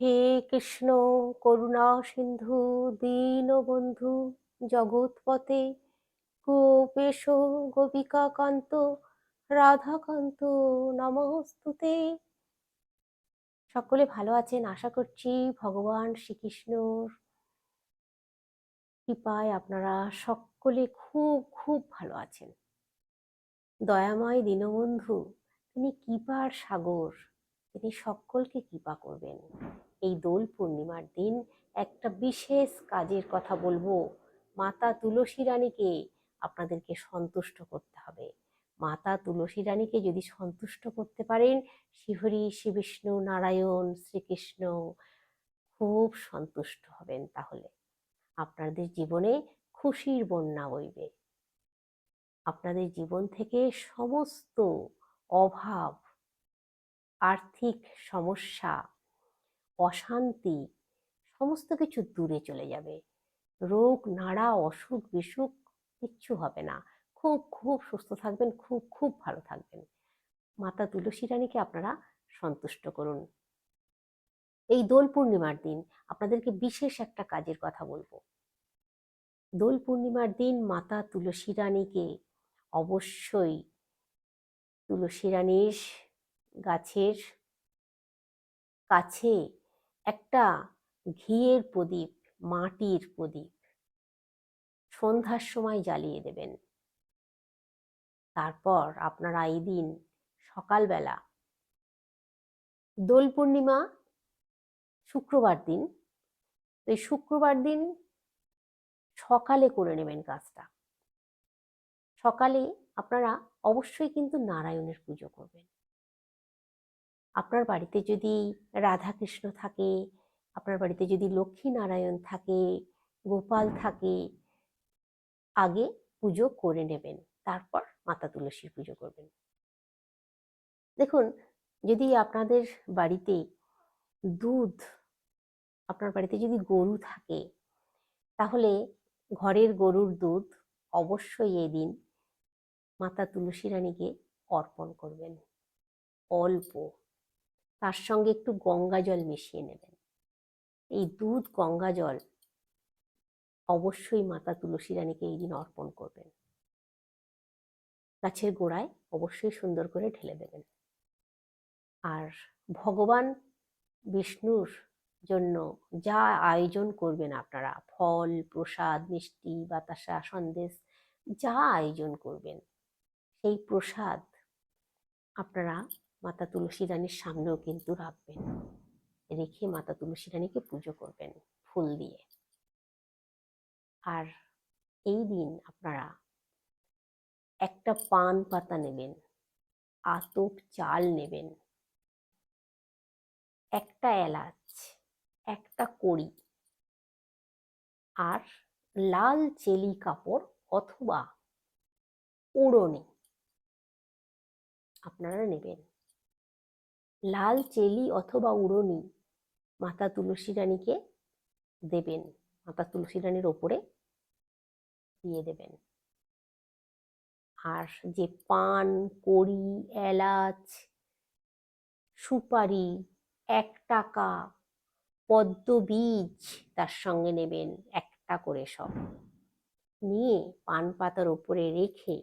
হে কৃষ্ণ, করুণা সিন্ধু দীনবন্ধু জগৎপতে গোপেশ গোপিকা কান্ত রাধাকান্ত, নমস্তুতে। সকলে ভালো আছেন, আশা করছি ভগবান শ্রীকৃষ্ণর কৃপায় আপনারা সকলে খুব খুব ভালো আছেন। দয়াময় দীনবন্ধু, তিনি কৃপার সাগর। তিনি সকলকে কৃপা করবেন। এই দোল পূর্ণিমার দিন একটা বিশেষ কাজের কথা বলব। মাতা তুলসী রানীকে আপনাদেরকে সন্তুষ্ট করতে হবে। মাতা তুলসী রানীকে যদি সন্তুষ্ট করতে পারেন, শিহরি শ্রী বিষ্ণু নারায়ণ শ্রীকৃষ্ণ খুব সন্তুষ্ট হবেন তাহলে। আপনাদের জীবনে খুশির বন্যা বইবে। আপনাদের জীবন থেকে সমস্ত অভাব আর্থিক সমস্যা, অশান্তি, সমস্ত কিছু দূরে চলে যাবে। রোগ, নাড়া, অসুখ, বিসুখ কিচ্ছু হবে না। খুব খুব সুস্থ থাকবেন, খুব খুব ভালো থাকবেন। মাতা তুলসী রানীকে আপনারা সন্তুষ্ট করুন। এই দোল পূর্ণিমার দিন আপনাদেরকে বিশেষ একটা কাজের কথা বলব। দোল পূর্ণিমার দিন মাতা তুলসী রানীকে অবশ্যই তুলসী রানীর গাছের কাছে একটা ঘিয়ের প্রদীপ, মাটির প্রদীপ। সন্ধ্যার সময় জ্বালিয়ে দেবেন। তারপর আপনারা এই দিন সকালবেলা দোল পূর্ণিমা, শুক্রবার দিন এই শুক্রবার দিন সকালে করে নেবেন কাজটা। সকালে আপনারা অবশ্যই কিন্তু নারায়ণের পুজো করবেন। আপনার বাড়িতে যদি রাধা কৃষ্ণ থাকে, আপনার বাড়িতে যদি লক্ষ্মী নারায়ণ থাকে, গোপাল থাকে, আগে পুজো করে নেবেন, তারপর মাতা তুলসীর পুজো করবেন। দেখুন, যদি আপনাদের বাড়িতে দুধ, আপনার বাড়িতে যদি গরু থাকে, তাহলে ঘরের গরুর দুধ অবশ্যই এদিন মাতা তুলসী রানীকে অর্পণ করবেন। অল্প তার সঙ্গে একটু গঙ্গা জল মিশিয়ে নেবেন। এই দুধ, গঙ্গা জল অবশ্যই মাতা তুলসী রানীকে এই দিন অর্পণ করবেন। গাছের গোড়ায় অবশ্যই সুন্দর করে ঢেলে দেবেন। আর ভগবান বিষ্ণুর জন্য যা আয়োজন করবেন আপনারা, ফল, প্রসাদ, মিষ্টি, বাতাসা, সন্দেশ, যা আয়োজন করবেন, সেই প্রসাদ আপনারা মাতা তুলসী রানীর সামনেও কিন্তু রাখবেন। রেখে মাতা তুলসী রানীকে পুজো করবেন ফুল দিয়ে। আর এই দিন আপনারা একটা পান পাতা নেবেন, আতপ চাল নেবেন, একটা এলাচ, একটা কড়ি আর লাল চেলি কাপড় অথবা উড়নি আপনারা নেবেন। লাল চেলি অথবা উড়নি মাতা তুলসী রানীকে দেবেন, মাতা তুলসী রানীর ওপরে দিয়ে দেবেন। আর যে পান, কড়ি, এলাচ, সুপারি, এক টাকা পদ্ম বীজ তার সঙ্গে নেবেন একটা করে সব। নিয়ে পান পাতার ওপরে রেখে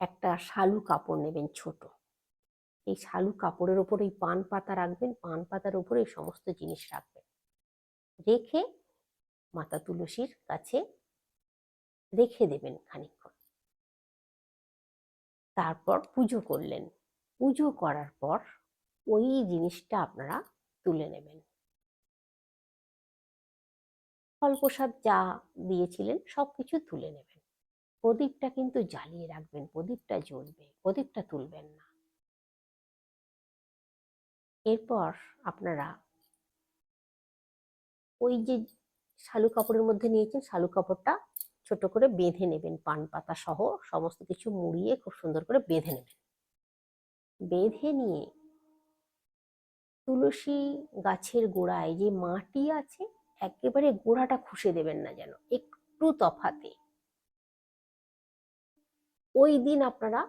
একটা শালু কাপড় নেবেন ছোট। এই শালু কাপড়ের ওপর এই পান পাতা রাখবেন, পান পাতার উপরে এই সমস্ত জিনিস রাখবেন। রেখে মাতা তুলসীর কাছে রেখে দেবেন খানিকক্ষণ। তারপর পুজো করলেন। পুজো করার পর ওই জিনিসটা আপনারা তুলে নেবেন। ফল প্রসাদ যা দিয়েছিলেন সবকিছু তুলে নেবেন। প্রদীপটা কিন্তু জ্বালিয়ে রাখবেন, প্রদীপটা জ্বলবে, প্রদীপটা তুলবেন না। এরপর আপনারা ওই যে শালু কাপড়ের মধ্যে নিয়েছেন, শালু কাপড়টা ছোট করে বেঁধে নেবেন, পান পাতা সহ সমস্ত কিছু মুড়িয়ে খুব সুন্দর করে বেঁধে নেবেন। বেঁধে নিয়ে তুলসী গাছের গোড়ায় যে মাটি আছে, একেবারে গোড়াটা খুশে দেবেন না যেন, একটু তফাতে। ওই দিন আপনারা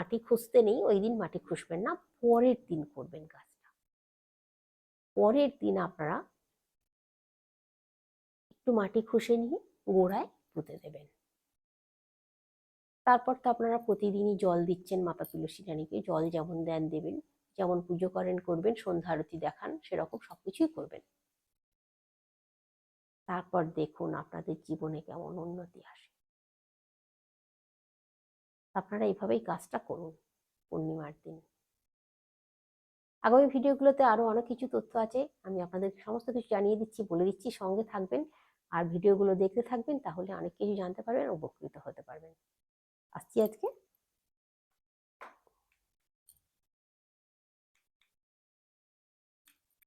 মাটি খুঁজতে নেই, ওই দিন মাটি খুঁজবেন না, পরের দিন করবেন কাজটা। পরের দিন আপনারা একটু মাটি খুশে নিয়ে গোড়ায় পুঁতে দেবেন। তারপর তো আপনারা প্রতিদিনই জল দিচ্ছেন মাতা তুলসী রানীকে, জল যেমন দেন দেবেন, যেমন পুজো করেন করবেন, সন্ধ্যা আরতি দেখান, সেরকম সবকিছুই করবেন। তারপর দেখুন আপনাদের জীবনে কেমন উন্নতি আসে। আপনারা এইভাবেই কাজটা করুন পূর্ণিমার দিন। আগামী ভিডিওগুলোতে আরও অনেক কিছু তথ্য আছে, আমি আপনাদের সমস্ত কিছু জানিয়ে দিচ্ছি, বলে দিচ্ছি, সঙ্গে থাকবেন। আর ভিডিওগুলো দেখতে থাকবেন, তাহলে অনেক কিছু জানতে পারবেন, উপকৃত হতে পারবেন। আসছি আজকে।